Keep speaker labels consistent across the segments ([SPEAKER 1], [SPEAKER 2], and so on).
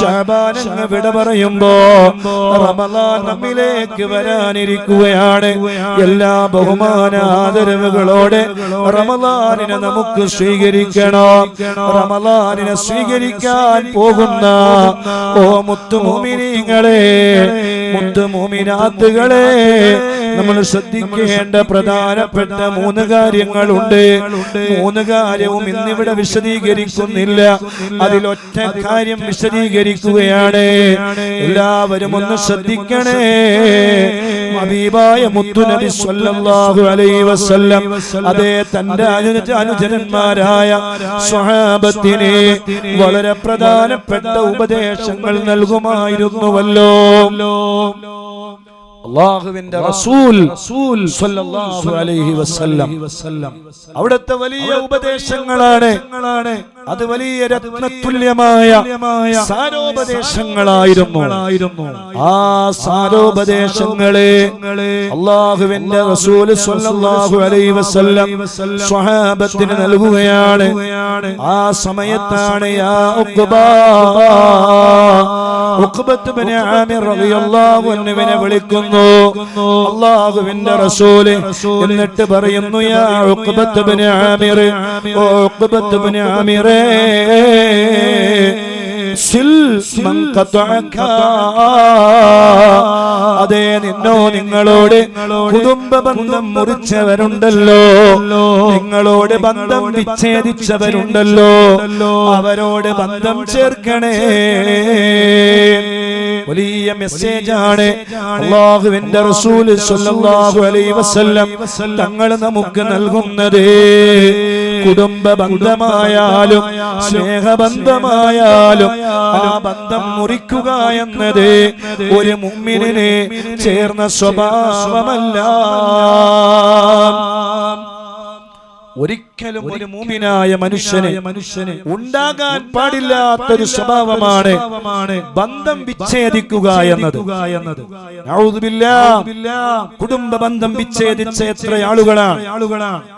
[SPEAKER 1] ഷാബാൻ എന്ന് വിട പറയുമ്പോ റമദാൻ നമ്മിലേക്ക് വരാനിരിക്കുകയാണ്. എല്ലാ ബഹുമാന ആദരവുകളോടെ റമദാനിനെ നമുക്ക് സ്വീകരിക്കണം. റമദാനിനെ സ്വീകരിക്കാൻ പോകുന്ന ഓ മുത്തുമോമിനിങ്ങളെ മുത്തുമോമിനാത്തുകളെ നമ്മൾ ശ്രദ്ധിക്കേണ്ട പ്രധാനപ്പെട്ട മൂന്ന് കാര്യങ്ങളുണ്ട്. മൂന്ന് കാര്യവും ഇന്നിവിടെ വിശദീകരിക്കുന്നില്ല. അതിലൊറ്റ കാര്യം വിശദീകരിക്കുകയാണ്. എല്ലാവരും ഒന്ന് ശ്രദ്ധിക്കണേ. ഹബീബായ മുത്തുനബി സ്വല്ലല്ലാഹു അലൈഹി വസല്ലം അതേ തന്റെ അനുജന്മാരായ സ്വഹാബത്തിനെ വളരെ പ്രധാനപ്പെട്ട ഉപദേശങ്ങൾ നൽകുമായിരുന്നുവല്ലോ. അള്ളാഹുവിന്റെ റസൂൽ അലൈഹി വസല്ലം. അവിടുത്തെ വലിയ ഉപദേശങ്ങളാണ് അത് വലിയ രത്നതുല്യമായ സാരോപദേശങ്ങളായിരുന്നു. ആ സാരോപദേശങ്ങളെ അള്ളാഹുവിന്റെ റസൂൽ സ്വല്ലല്ലാഹു അലൈഹി വസല്ലം സ്വഹാബത്തിന് നൽകുകയാണ്. ആ സമയത്താണ് യാ ഉഖബ ഉഖബത്ത് ഇബ്നു ആമിർ റളിയല്ലാഹു അൻഹുവിനെ വിളിക്കുന്നു. അള്ളാഹുവിന്റെ റസൂൽ എന്നിട്ട് പറയുന്നു യാ ഉഖബത്ത് ഇബ്നു ആമിർ ഉഖബത്ത് ഇബ്നു ആമിറേ സിൽ അതേ നിന്നോ നിങ്ങളോട് കുടുംബ ബന്ധം മുറിച്ചവരുണ്ടല്ലോ. നിങ്ങളോട് ബന്ധം വിച്ഛേദിച്ചവരുണ്ടല്ലോ. അവരോട് ബന്ധം ചേർക്കണേ. വലിയ മെസ്സേജ് ആണ് അള്ളാഹുവിന്റെ റസൂൽ സ്വല്ലല്ലാഹു അലൈഹി വസല്ലം തങ്ങൾ നമുക്ക് നൽകുന്നത്. കുടുംബ ബന്ധമായാലും സ്നേഹബന്ധമായാലും ആ ബന്ധം മുറിക്കുക എന്നത് ഒരു മുമ്മിനെ ചേർന്ന സ്വഭാവമല്ല. ഒരിക്കലും ഒരു മൂമിനായ മനുഷ്യനെ മനുഷ്യന് ഉണ്ടാകാൻ പാടില്ലാത്തൊരു സ്വഭാവമാണ് ബന്ധം വിച്ഛേദിക്കുക എന്നത്. കുടുംബ ബന്ധം വിച്ഛേദിച്ച എത്ര ആളുകളാണ്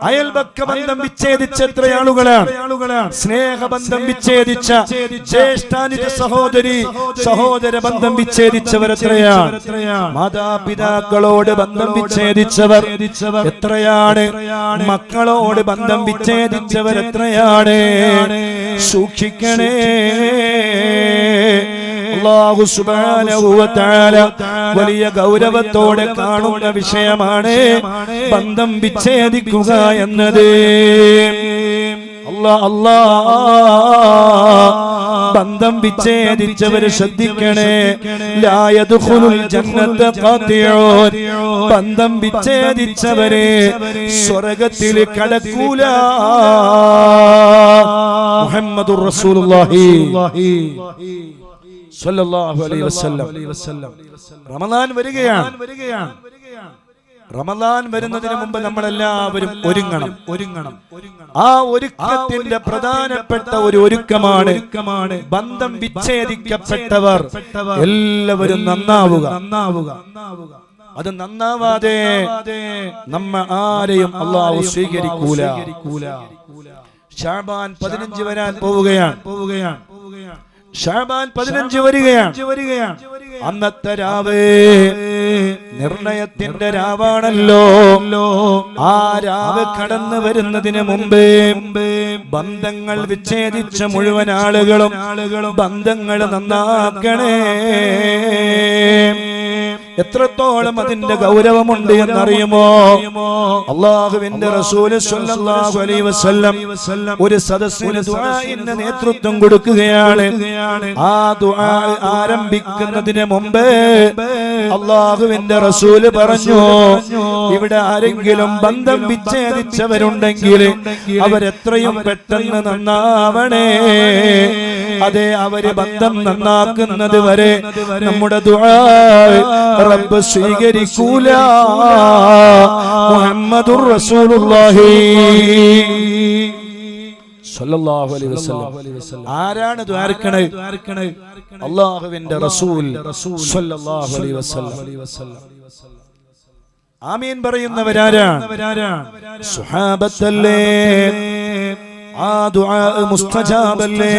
[SPEAKER 1] അയൽപക്ക ബന്ധം വിച്ഛേദിച്ച എത്ര ആളുകളാണ് സ്നേഹബന്ധം വിച്ഛേദിച്ച ജ്യേഷ്ഠാനിത സഹോദരി സഹോദര ബന്ധം വിച്ഛേദിച്ചവർ എത്രയാണ്? മാതാപിതാക്കളോട് ബന്ധം വിച്ഛേദിച്ചവർ എത്രയാണ്? മക്കളോട് ബന്ധം വിച്ഛേദിച്ചവർ എത്രയാണ്? സൂക്ഷിക്കണേ. വലിയ ഗൗരവത്തോടെ കാണുന്ന വിഷയമാണ് ബന്ധം വിച്ഛേദിക്കുക എന്നത്. അല്ലാ അല്ലാ ബന്ധം വിച്ഛേദിച്ചവര് ശ്രദ്ധിക്കണേ. ലായതുഖുലുൽ ജന്നത്ത് ഖാതിഉൻ ബന്ധം വിച്ഛേദിച്ചവരെ സ്വർഗത്തിൽ കടക്കൂല. മുഹമ്മദുർ റസൂലുള്ളാഹി. സ്വല്ലല്ലാഹു അലൈഹി വസല്ലം. റമദാൻ വരികയാണ്. റമദാൻ വരുന്നതിന് മുമ്പ് നമ്മളെല്ലാവരും ഒരുങ്ങണം. ഒരുങ്ങണം. ആ ഒരുക്കത്തിന്റെ പ്രധാനപ്പെട്ട ഒരു ഒരുക്കമാണ് ബന്ധം വിച്ഛേദിക്കപ്പെട്ടവർ. എല്ലാവരും നന്നാവുക. നന്നാവുക. അത് നന്നാവാതെ നമ്മ ആരെയും അള്ളാഹു സ്വീകരിക്കൂല. ഷാബാൻ പതിനഞ്ച് വരാൻ പോവുകയാണ്. പോവുകയാണ്. ഷാബാൻ പതിനഞ്ച് വരികയാണ്. വരികയാണ്. അന്നത്തെ രാവ് നിർണയത്തിന്റെ രാവാണല്ലോ. ആ രാവ് കടന്നു വരുന്നതിന് മുമ്പേ ബന്ധങ്ങൾ വിച്ഛേദിച്ച മുഴുവൻ ആളുകളും ആളുകളും ബന്ധങ്ങൾ നന്നാക്കണേ. എത്രത്തോളം അതിന്റെ ഗൗരവമുണ്ട് എന്നറിയുമോ? അള്ളാഹുവിന്റെ റസൂൽ അലൈഹി വസല്ലം ഒരു സദസ്സിന് നേതൃത്വം കൊടുക്കുകയാണ്. ആ ദുആ ആരംഭിക്കുന്നതിന് മുമ്പേ അള്ളാഹുവിന്റെ റസൂൽ പറഞ്ഞു ഇവിടെ ആരെങ്കിലും ബന്ധം വിച്ഛേദിച്ചവരുണ്ടെങ്കിൽ അവരെത്രയും പെട്ടെന്ന് നന്നാവണേ. അതെ അവർ ബന്ധം നന്നാക്കുന്നത് വരെ നമ്മുടെ ദുആ റബ്ബ് സ്വീകരിക്കൂല. മുഹമ്മദുർ റസൂലുള്ളാഹി. ആരാണ് അള്ളാഹുവിന്റെ റസൂൽ ആമീൻ പറയുന്നവരാരാണ്? സുഹാബത്തല്ലേ? ആ ദുആ മുസ്തജാബല്ലേ?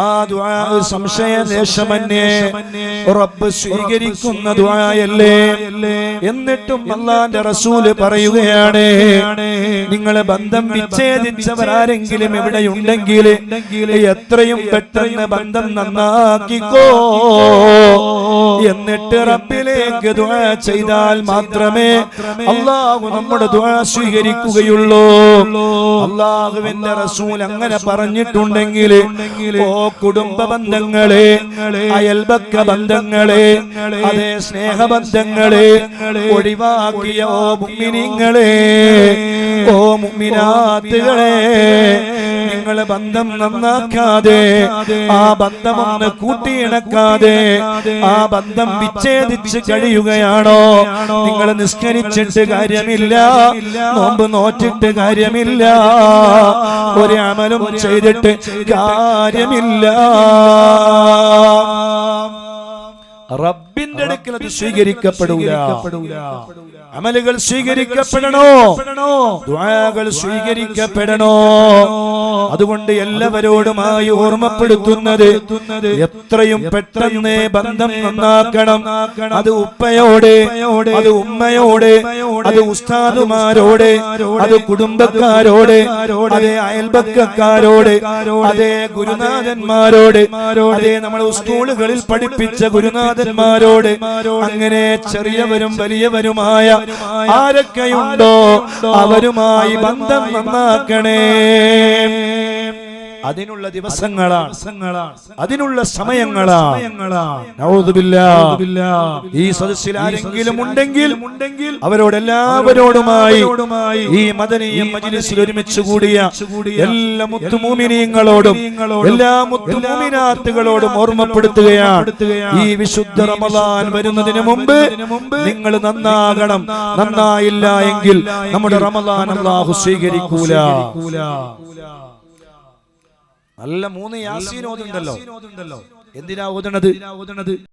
[SPEAKER 1] ആ ദുആ സംശയലേശമന്യേ റബ്ബ് സ്വീകരിക്കുന്ന ദുആയല്ലേ? എന്നിട്ടും അള്ളാന്റെ റസൂൽ പറയുകയാണ്. നിങ്ങളെ ബന്ധം വിച്ഛേദിച്ചവരാരെങ്കിലും എവിടെയുണ്ടെങ്കിൽ എത്രയും പെട്ടെന്ന് ബന്ധം നന്നാക്കിക്കോ. എന്നിട്ട് റബ്ബിലേക്ക് ദുആ ചെയ്താൽ മാത്രമേ അള്ളാഹു നമ്മുടെ ദുആ സ്വീകരിക്കുകയുള്ളൂ. അള്ളാഹുവിന്റെ റസൂൽ അങ്ങനെ പറഞ്ഞിട്ടുണ്ടെങ്കിൽ ഓ കുടുംബ ബന്ധങ്ങളെ അയൽപക്ക ബന്ധങ്ങളെ അതേ സ്നേഹബന്ധങ്ങളെ ഒഴിവാക്കിയ ഓ മുമ്മിനിങ്ങളെ ഓ മുമ്മിനാത്തുകളെ നിങ്ങളെ ബന്ധം നന്നാക്കാതെ ആ ബന്ധം ഒന്ന് കൂട്ടിയിണക്കാതെ ആ ബന്ധം വിച്ഛേദിച്ച് കഴിയുകയാണോ? നിങ്ങൾ നിസ്കരിച്ചിട്ട് കാര്യമില്ല നോമ്പ് നോറ്റിട്ട് കാര്യമില്ല ഒരു അമലും ചെയ്തിട്ട് കാര്യമില്ല. റബ്ബിന്റെ അടുക്കൽ അത് സ്വീകരിക്കപ്പെടൂല. അമലുകൾ സ്വീകരിക്കപ്പെടണോ? ദുആകൾ സ്വീകരിക്കപ്പെടണോ? അതുകൊണ്ട് എല്ലാവരോടുമായി ഓർമ്മപ്പെടുത്തുന്നത് എത്രയും പെട്ടെന്ന് ബന്ധം നന്നാക്കണം. അത് ഉപ്പയോട് അത് ഉമ്മയോട് അത് ഉസ്താദുമാരോട് അത് കുടുംബക്കാരോട് അത് അയൽബക്കാരോട് അതേ ഗുരുനാഥന്മാരോട് അതേ നമ്മൾ സ്കൂളുകളിൽ പഠിപ്പിച്ച ഗുരുനാഥന്മാരോട് അങ്ങനെ ചെറിയവരും വലിയവരുമായ ആരൊക്കെയുണ്ടോ അവരുമായി ബന്ധം നന്നാക്കണേ. അതിനുള്ള ദിവസങ്ങളാണ്. അതിനുള്ള സമയങ്ങളാണ്. ഈ സദസ്സിൽ ആരെങ്കിലും ഉണ്ടെങ്കിൽ അവരോട് എല്ലാവരോടുമായി ഈ മദനീയ മജിലിസിൽ ഒരുമിച്ച് കൂടിയ എല്ലാ മുത്തുമൂമിനീങ്ങളോടും എല്ലാ മുത്തുമൂമിനാത്തുകളോടും ഓർമ്മപ്പെടുത്തുകയാണ്. ഈ വിശുദ്ധ റമദാൻ വരുന്നതിന് മുമ്പ് നിങ്ങൾ നന്നാകണം. നന്നായില്ല എങ്കിൽ നമ്മുടെ റമദാൻ അള്ളാഹു സ്വീകരിക്കൂല. നല്ല മൂന്ന് യാസീൻ ഓതുണ്ടല്ലോ എന്തിനാ ഓതണത്?